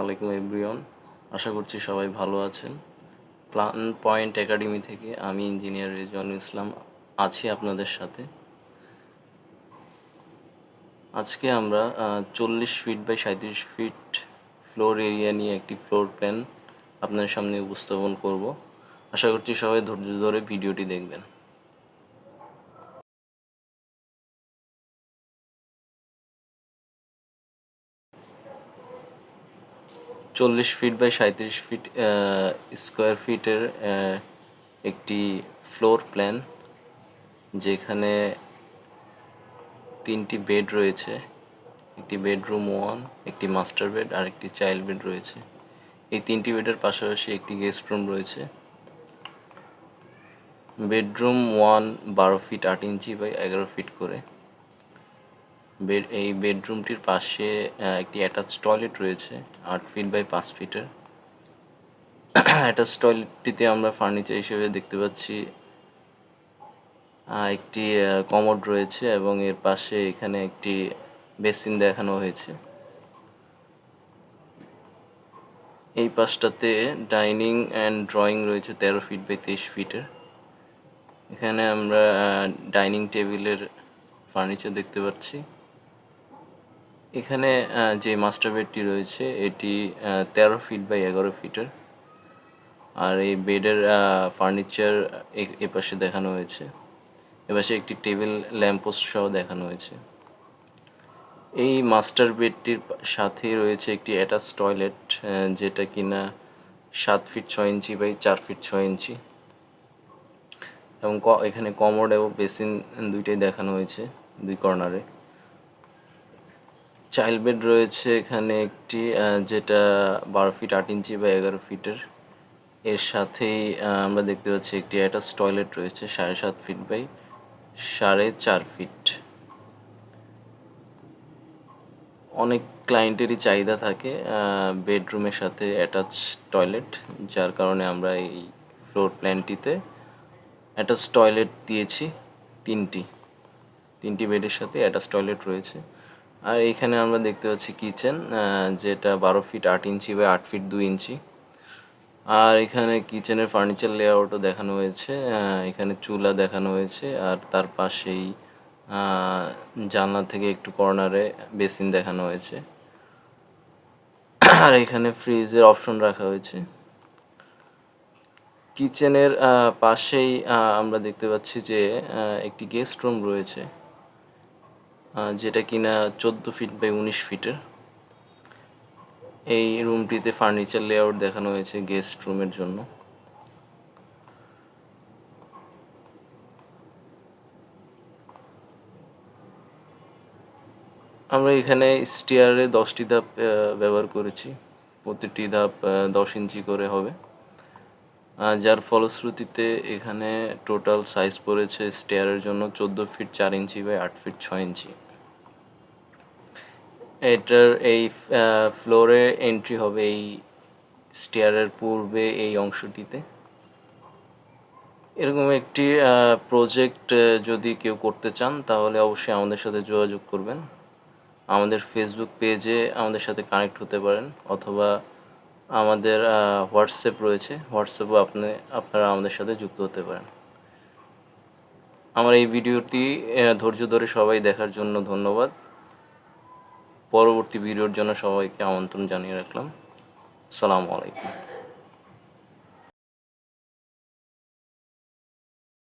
আলাইকুম এভরিওয়ান আশা করছি সবাই ভালো আছেন। প্ল্যান পয়েন্ট একাডেমি থেকে আমি ইঞ্জিনিয়ার রেজওয়ানুল ইসলাম আছি আপনাদের সাথে। আজকে আমরা চল্লিশ ফিট বাই সাঁত্রিশ ফিট ফ্লোর এরিয়া নিয়ে একটি ফ্লোর প্ল্যান আপনার সামনে উপস্থাপন করব। আশা করছি সবাই ধৈর্য ধরে ভিডিওটি দেখবেন। চল্লিশ ফিট বাই সাঁত্রিশ ফিট স্কোয়ার ফিটের একটি ফ্লোর প্ল্যান যেখানে তিনটি বেড রয়েছে। একটি বেডরুম ওয়ান একটি মাস্টার বেড আর একটি চাইল্ড বেড রয়েছে। এই তিনটি বেডের পাশাপাশি একটি গেস্ট রুম রয়েছে। বেডরুম ওয়ান বারো ফিট আট ইঞ্চি বাই এগারো ফিট করে। বেড, এই বেডরুমটির পাশে একটি অ্যাটাচ টয়লেট রয়েছে, আট ফিট বাই পাঁচ ফিটের অ্যাটাচ টয়লেটটিতে আমরা ফার্নিচার হিসেবে দেখতে পাচ্ছি একটি কমোড রয়েছে এবং এর পাশে এখানে একটি বেসিন দেখানো হয়েছে। এই পাশটাতে ডাইনিং অ্যান্ড ড্রয়িং রয়েছে, তেরো ফিট বাই তেইশ ফিটের এখানে আমরা ডাইনিং টেবিলের ফার্নিচার দেখতে পাচ্ছি। এখানে যে মাস্টার বেডটি রয়েছে, এটি তেরো ফিট বাই এগারো ফিটের আর এই বেডের ফার্নিচার এ পাশে দেখানো হয়েছে। এপাশে একটি টেবিল ল্যাম্পোস্ট সহ দেখানো হয়েছে। এই মাস্টার বেডটির সাথেই রয়েছে একটি অ্যাটাচ টয়লেট যেটা কিনা সাত ফিট ছয় ইঞ্চি বাই চার ফিট ছয় ইঞ্চি। এবং এখানে কমোড এবং বেসিন দুইটাই দেখানো হয়েছে, দুই কর্নারে চাইল্ড বেড রয়েছে এখানে একটি যেটা বারো ফিট আট ইঞ্চি বা এগারো ফিটের এর। সাথেই আমরা দেখতে পাচ্ছি একটি অ্যাটাচ টয়লেট রয়েছে সাড়ে সাত ফিট বাই সাড়ে চার ফিট অনেক ক্লায়েন্টেরই চাহিদা থাকে বেডরুমের সাথে অ্যাটাচ টয়লেট যার কারণে আমরা এই ফ্লোর প্ল্যানটিতে অ্যাটাচ টয়লেট দিয়েছি তিনটি। তিনটি বেডের সাথে অ্যাটাচ টয়লেট রয়েছে। আর এখানে আমরা দেখতে পাচ্ছি কিচেন যেটা বারো ফিট আট ইঞ্চি বা আট ফিট দুই ইঞ্চি। আর এখানে কিচেনের ফার্নিচার লেআউটও দেখানো হয়েছে এখানে চুলা দেখানো হয়েছে, আর তার পাশেই জানলা থেকে একটু কর্নারে বেসিন দেখানো হয়েছে। আর এখানে ফ্রিজের অপশন রাখা হয়েছে। কিচেনের পাশেই আমরা দেখতে পাচ্ছি যে একটি গেস্ট রুম রয়েছে। যেটা কিনা চোদ্দ ফিট বাই উনিশ ফিটের এই রুমটিতে ফার্নিচার লেআউট দেখানো হয়েছে গেস্ট রুমের জন্য। আমরা এখানে স্টিয়ারে দশটি ধাপ ব্যবহার করেছি। প্রতিটি ধাপ দশ ইঞ্চি করে হবে। যার ফলশ্রুতিতে এখানে টোটাল সাইজ পড়েছে স্টেয়ারের জন্য চোদ্দ ফিট চার ইঞ্চি বাই আট ফিট ছয় ইঞ্চি। এটার এই ফ্লোরে এন্ট্রি হবে এই স্টেয়ারের পূর্বে এই অংশটিতে। এরকম একটি প্রজেক্ট যদি কেউ করতে চান, তাহলে অবশ্যই আমাদের সাথে যোগাযোগ করবেন। আমাদের ফেসবুক পেজে আমাদের সাথে কানেক্ট হতে পারেন, অথবা আমাদের হোয়াটসঅ্যাপ রয়েছে। হোয়াটসঅ্যাপও আপনি, আপনারা আমাদের সাথে যুক্ত হতে পারেন। আমার এই ভিডিওটি ধৈর্য ধরে সবাই দেখার জন্য ধন্যবাদ। পরবর্তী ভিডিওর জন্য সবাইকে আমন্ত্রণ জানিয়ে রাখলাম। সালামু আলাইকুম।